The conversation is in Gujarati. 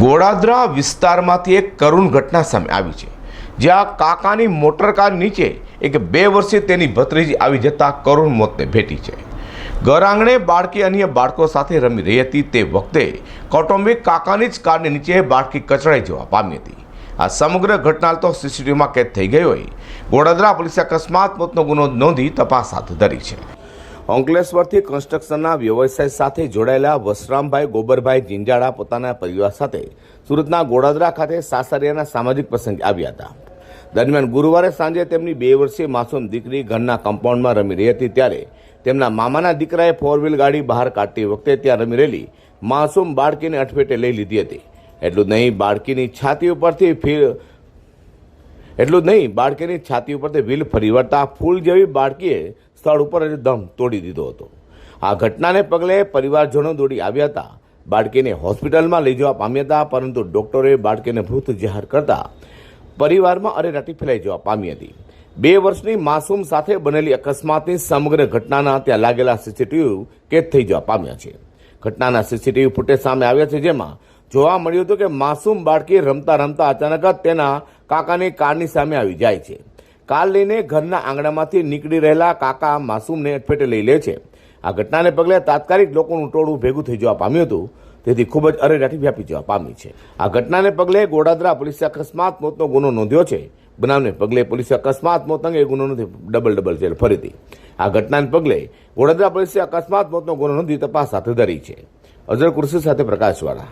ગોળાદરા વિસ્તારમાંથી એક કરુણ ઘટના સામે આવી છે, જ્યાં કાકાની મોટરકાર નીચે એક બે વર્ષીય તેની ભત્રીજી આવી જતા કરુણ મોતને ભેટી છે. ઘર બાળકી અન્ય બાળકો સાથે રમી રહી હતી તે વખતે કૌટુંબિક કાકાની જ કારની નીચે બાળકી કચડાઈ જવા પામી હતી. આ સમગ્ર ઘટના તો સીસીટીવીમાં કેદ થઈ ગઈ હોય. ગોળાદરા પોલીસે અકસ્માત, મોતનો ગુનો નોંધી તપાસ હાથ ધરી છે. અંકલેશ્વરથી કન્સ્ટ્રક્શનના વ્યવસાય સાથે જોડાયેલા વસરામભાઈ ગોબરભાઈ જિંજાળા પોતાના પરિવાર સાથે સુરતના ગોડાદરા ખાતે સાસરિયાના સામાજિક પ્રસંગે આવ્યા હતા. દરમિયાન ગુરુવારે સાંજે તેમની બે વર્ષીય માસૂમ દીકરી ઘરના કમ્પાઉન્ડમાં રમી રહી હતી ત્યારે તેમના મામાના દીકરાએ ફોર વ્હીલ ગાડી બહાર કાઢતી વખતે ત્યાં રમી રહેલી માસૂમ બાળકીને અટફેટે લઈ લીધી હતી. એટલું નહીં, બાળકીની છાતી ઉપરથી ફીર એટલું જ નહીં, બાળકીની છાતી ઉપરથી વ્હીલ ફરી વળતા ફૂલ જેવી બાળકીએ સ્થળ ઉપર જ દમ તોડી દીધો હતો. આ ઘટનાને પગલે પરિવારજનો દોડી આવ્યા હતા. બાળકીને હોસ્પિટલમાં લઈ જવા પામ્યા હતા, પરંતુ ડોક્ટરે બાળકીને મૃત જાહેર કરતા પરિવારમાં અરેરાટી ફેલાઈ જવા પામી હતી. બે વર્ષની માસૂમ સાથે બનેલી અકસ્માતની સમગ્ર ઘટનાના ત્યાં લાગેલા સીસીટીવી કેદ થઈ જવા પામ્યા છે. ઘટનાના સીસીટીવી ફૂટેજ સામે આવ્યા છે, જેમાં જોવા મળ્યું હતું કે માસૂમ બાળકી રમતા રમતા અચાનક જ તેના કાકાની કારની સામે આવી જાય છે. કાર લઈને ઘરના આંગણામાંથી નીકળી રહેલા કાકા માસૂમને અટફેટે લઈ લે છે. આ ઘટનાને પગલે તાત્કાલિક લોકોનું ટોળું ભેગું થઈ જવા પામ્યું હતું. તેથી ખૂબ જ અરેરાટી વ્યાપી જવા પામી છે. આ ઘટનાને પગલે ગોડાદરા પોલીસે અકસ્માત મોતનો ગુનો નોંધ્યો છે. બનાવને પગલે પોલીસે અકસ્માત મોત અંગે ગુનો નથી ડબલ ડબલ જેલ ફરીથી આ ઘટનાને પગલે ગોડાદરા પોલીસે અકસ્માત મોતનો ગુનો નોંધી તપાસ હાથ ધરી છે. અઝર કુર્સી સાથે પ્રકાશવાળા.